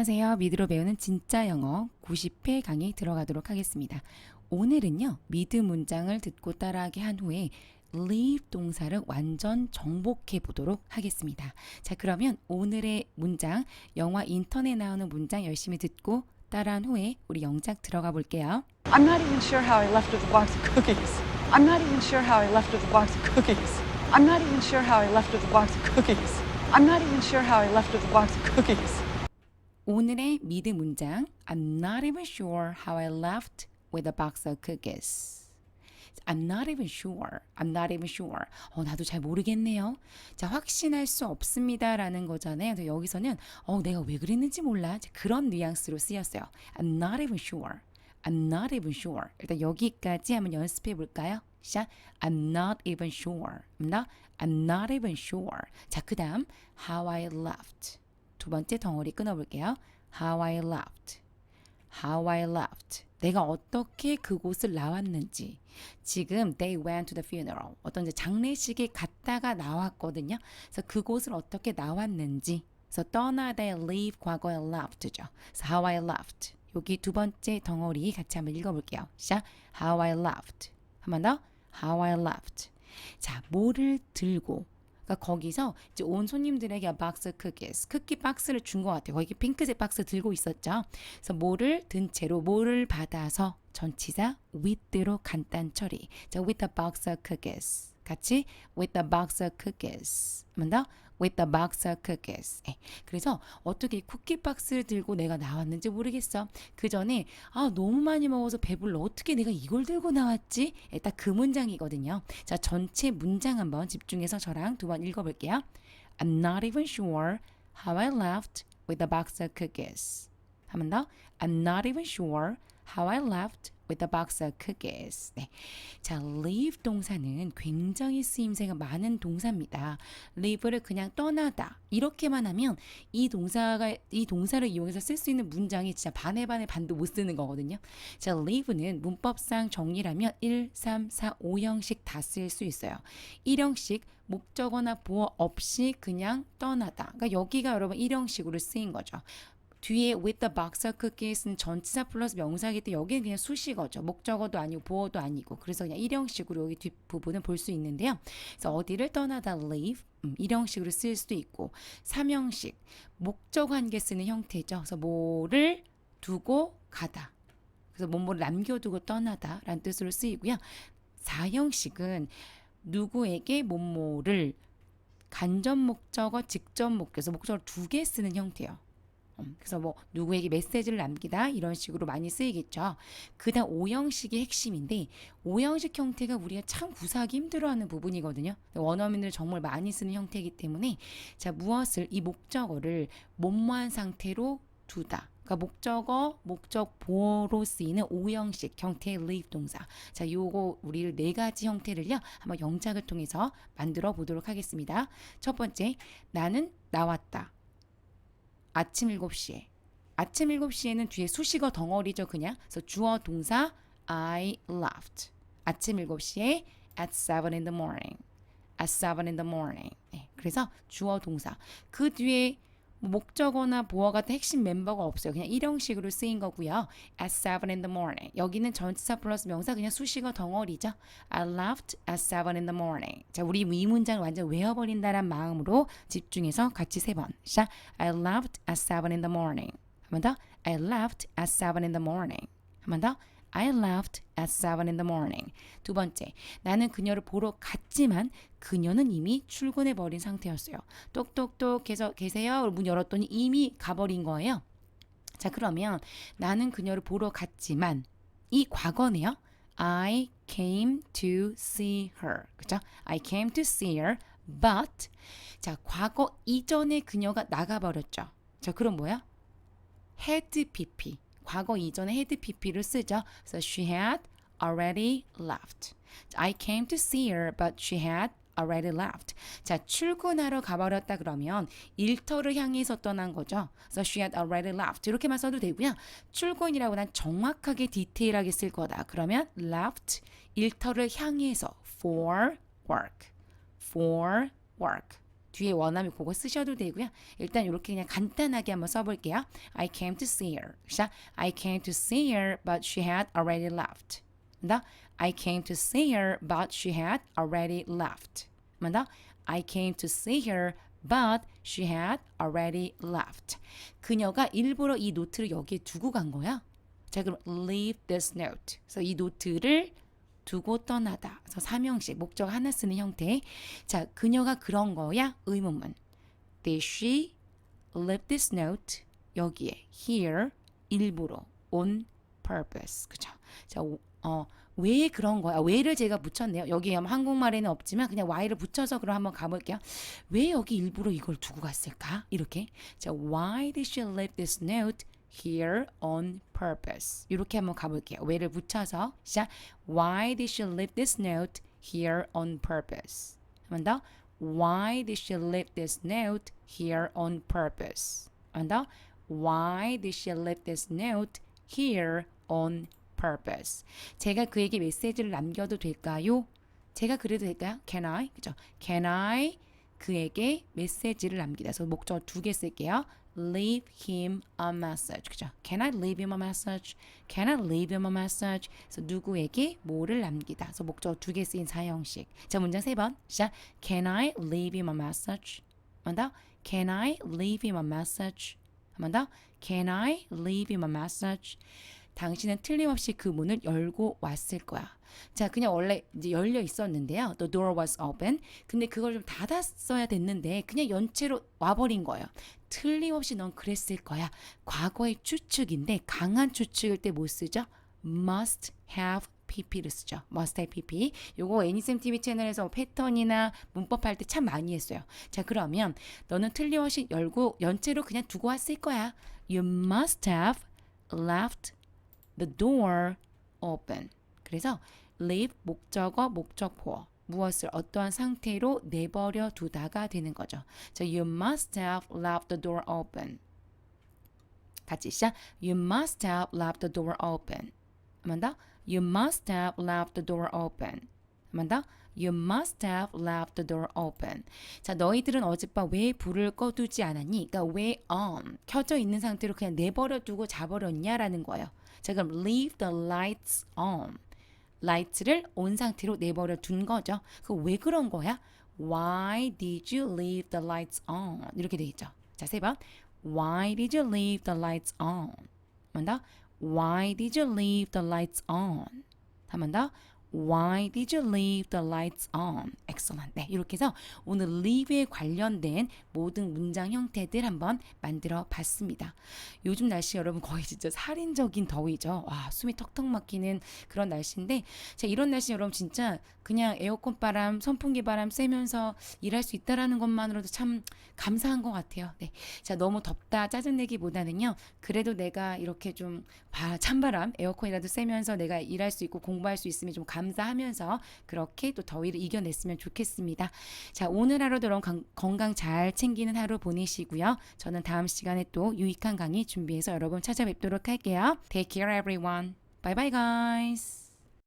안녕하세요. 미드로 배우는 진짜 영어 90회 강의 들어가도록 하겠습니다. 오늘은요, 미드 문장을 듣고 따라하게 한 후에 leave 동사를 완전 정복해 보도록 하겠습니다. 자, 그러면 오늘의 문장, 영화 인터넷 나오는 문장 열심히 듣고 따라한 후에 우리 영작 들어가 볼게요. I'm not even sure how I left with a box of cookies. I'm not even sure how I left with a box of cookies. I'm not even sure how I left with a box of cookies. I'm not even sure how I left with a box of cookies. 오늘의 미드 문장 I'm not even sure how I left with a box of cookies. I'm not even sure. I'm not even sure. 어, 나도 잘 모르겠네요. 자, 확신할 수 없습니다 라는 거잖아요. 그래서 여기서는 어, 내가 왜 그랬는지 몰라. 자, 그런 뉘앙스로 쓰였어요. I'm not even sure. I'm not even sure. 일단 여기까지 한번 연습해 볼까요? 자, I'm not even sure. I'm not, I'm not even sure. 자, 그 다음 how I left. 두 번째 덩어리 끊어볼게요. How I left. How I left. 내가 어떻게 그곳을 나왔는지. 지금 they went to the funeral. 어떤 이제 장례식에 갔다가 나왔거든요. 그래서 그곳을 어떻게 나왔는지. 그래서 떠나다의 leave 과거의 left죠. 그래서 how I left. 여기 두 번째 덩어리 같이 한번 읽어볼게요. 시작. How I left. 한 번 더. How I left. 자, 뭐를 들고 그러니까 거기서 이제 온 손님들에게 박스 cookies, 쿠키 박스를 준 것 같아요. 거기 핑크색 박스 들고 있었죠. 그래서 뭐를 든 채로 뭐를 받아서 전치사 with로 간단 처리. 자, with a box of cookies. 같이 with a box of cookies. 한번 더. With a box of cookies. 예. 그래서 어떻게 쿠키 박스를 들고 내가 나왔는지 모르겠어. 그 전에 아 너무 많이 먹어서 배불러. 어떻게 내가 이걸 들고 나왔지? 예, 딱그 문장이거든요. 자 전체 문장 한번 집중해서 저랑 두 번 읽어볼게요. I'm not even sure how I left with a box of cookies. 한 번 더. I'm not even sure how I left with a box of cookies. 네. 자, leave 동사는 굉장히 쓰임새가 많은 동사입니다. leave를 그냥 떠나다 이렇게만 하면 이 동사가 이 동사를 이용해서 쓸 수 있는 문장이 진짜 반의 반의 반도 못 쓰는 거거든요. 자, leave는 문법상 정리라면 1, 3, 4, 5형식 다 쓸 수 있어요. 1형식 목적어나 보어 없이 그냥 떠나다. 그러니까 여기가 여러분 1형식으로 쓰인 거죠. 뒤에 with the box of cookies는 전치사 플러스 명사이기 때문에 여기는 그냥 수식어죠. 목적어도 아니고 보어도 아니고. 그래서 그냥 일형식으로 여기 뒷부분을 볼 수 있는데요. 그래서 어디를 떠나다 leave 음, 일형식으로 쓸 수도 있고 삼형식 목적 관계 쓰는 형태죠. 그래서 뭐를 두고 가다. 그래서 뭐뭐를 남겨두고 떠나다라는 뜻으로 쓰이고요. 사형식은 누구에게 뭐뭐를 간접 목적어, 직접 목적어, 목적어를 두 개 쓰는 형태예요. 음, 그래서 뭐 누구에게 메시지를 남기다 이런 식으로 많이 쓰이겠죠. 그다음 오형식이 핵심인데 오형식 형태가 우리가 참 구사하기 힘들어하는 부분이거든요. 원어민들 정말 많이 쓰는 형태이기 때문에 자 무엇을 이 목적어를 몸무한 상태로 두다. 그러니까 목적어, 목적 보어로 쓰이는 오형식 형태의 leave 동사. 자, 요거 우리를 네 가지 형태를요. 한번 영작을 통해서 만들어 보도록 하겠습니다. 첫 번째, 나는 나왔다. 아침 7시에. 아침 7시에는 뒤에 수식어 덩어리죠, 그냥. 그래서 주어 동사 I left. 아침 7시에 at 7 in the morning. at 7 in the morning. 네, 그래서 주어 동사. 그 뒤에 뭐 목적어나 보어 같은 핵심 멤버가 없어요. 그냥 일형식으로 쓰인 거고요. at 7 in the morning. 여기는 전치사 플러스 명사 그냥 수식어 덩어리죠. I left at 7 in the morning. 자, 우리 이 문장을 완전 외워버린다는 마음으로 집중해서 같이 세 번. 자, I left at 7 in the morning. 한 번 더. I left at 7 in the morning. 한 번 더. I left at 7 in the morning. 두 번째, 나는 그녀를 보러 갔지만 그녀는 이미 출근해 버린 상태였어요. 똑똑똑 해서 계세요? 문 열었더니 이미 가버린 거예요. 자, 그러면 나는 그녀를 보러 갔지만 이 과거네요. I came to see her. 그죠? I came to see her, but 자, 과거 이전에 그녀가 나가 버렸죠. 자, 그럼 뭐야? had pp. 과거 이전에 had pp를 쓰죠. So she had already left. I came to see her, but she had already left. 자, 출근하러 가버렸다 그러면 일터를 향해서 떠난 거죠. So she had already left. 이렇게만 써도 되고요. 출근이라고 난 정확하게 디테일하게 쓸 거다. 그러면 left 일터를 향해서 for work. for work. 뒤에 원하면 그거 쓰셔도 되고요. 일단 이렇게 그냥 간단하게 한번 써볼게요. I came to see her. 자, I came to see her, but she had already left. 나 I came to see her, but she had already left. 맞다? I came to see her, but she had already left. 그녀가 일부러 이 노트를 여기에 두고 간 거야. 자, 그럼 leave this note. 그래서 이 노트를 두고 떠나다. 그래서 삼형식 목적 하나 쓰는 형태. 자, 그녀가 그런 거야? 의문문. Did she leave this note 여기에 here 일부러 on purpose. 그죠? 자, 오- 어, 왜 그런 거야? 왜를 제가 붙였네요. 여기 한국말에는 없지만 그냥 y를 붙여서 그럼 한번 가볼게요. 왜 여기 일부러 이걸 두고 갔을까? 이렇게. 자, why did she leave this note here on purpose? 이렇게 한번 가볼게요. 왜를 붙여서 시작. Why did she leave this note here on purpose? 한번 더. Why did she leave this note here on purpose? 한번 더. Why did she leave this note here on purpose? 제가 그에게 메시지를 남겨도 될까요? 제가 그래도 될까요? Can I? 그죠? Can I 그에게 메시지를 남기다. 그래서 목적 두개 쓸게요. Leave him a message. 그죠? Can I leave him a message? Can I leave him a message? 그래서 누구에게 뭐를 남기다. 그래서 목적 두개 쓰인 사형식. 자, 문장 세 번. 시작. Can I leave him a message? 한 번 더. Can I leave him a message? 한 번 더. Can I leave him a message? 당신은 틀림없이 그 문을 열고 왔을 거야. 자, 그냥 원래 이제 열려 있었는데요. The door was open. 근데 그걸 좀 닫았어야 됐는데 그냥 연체로 와버린 거예요. 틀림없이 넌 그랬을 거야. 과거의 추측인데 강한 추측일 때 못 쓰죠? must have pp를 쓰죠. must have pp. 요거 애니쌤 TV 채널에서 패턴이나 문법 할 때 참 많이 했어요. 자, 그러면 너는 틀림없이 열고 연체로 그냥 두고 왔을 거야. You must have left the door open. 그래서 leave 목적어 목적보어 무엇을 어떠한 상태로 내버려 두다가 되는 거죠. 자, you must have left the door open. 같이 시작. You must have left the door open. 한번 더. You must have left the door open. 한번 더. You must have left the door open. 자, 너희들은 어젯밤 왜 불을 꺼두지 않았니? 그러니까 왜 on 켜져 있는 상태로 그냥 내버려 두고 자버렸냐라는 거예요. 자, 그럼 leave the lights on. 라이트를 온 상태로 내버려 둔 거죠. 그 왜 그런 거야? Why did you leave the lights on? 이렇게 돼 있죠. 자, 세 번. Why did you leave the lights on? 한번 더. Why did you leave the lights on? 한번 더. Why did you leave the lights on? Excellent. 네, 이렇게 해서 오늘 leave에 관련된 모든 문장 형태들 한번 만들어 봤습니다. 요즘 날씨 여러분 거의 진짜 살인적인 더위죠. 와, 숨이 턱턱 막히는 그런 날씨인데, 자, 이런 날씨 여러분 진짜 그냥 에어컨 바람, 선풍기 바람 쐬면서 일할 수 있다라는 것만으로도 참 감사한 것 같아요. 네. 자, 너무 덥다 짜증내기보다는요, 그래도 내가 이렇게 좀 바, 찬바람, 에어컨이라도 쐬면서 내가 일할 수 있고 공부할 수 있으면 좀 감 사하면서 그렇게 또 더위를 이겨냈으면 좋겠습니다. 자, 오늘 하루도 여러분 건- 건강 잘 챙기는 하루 보내시고요. 저는 다음 시간에 또 유익한 강의 준비해서 여러분 찾아뵙도록 할게요. Take care everyone. Bye bye guys.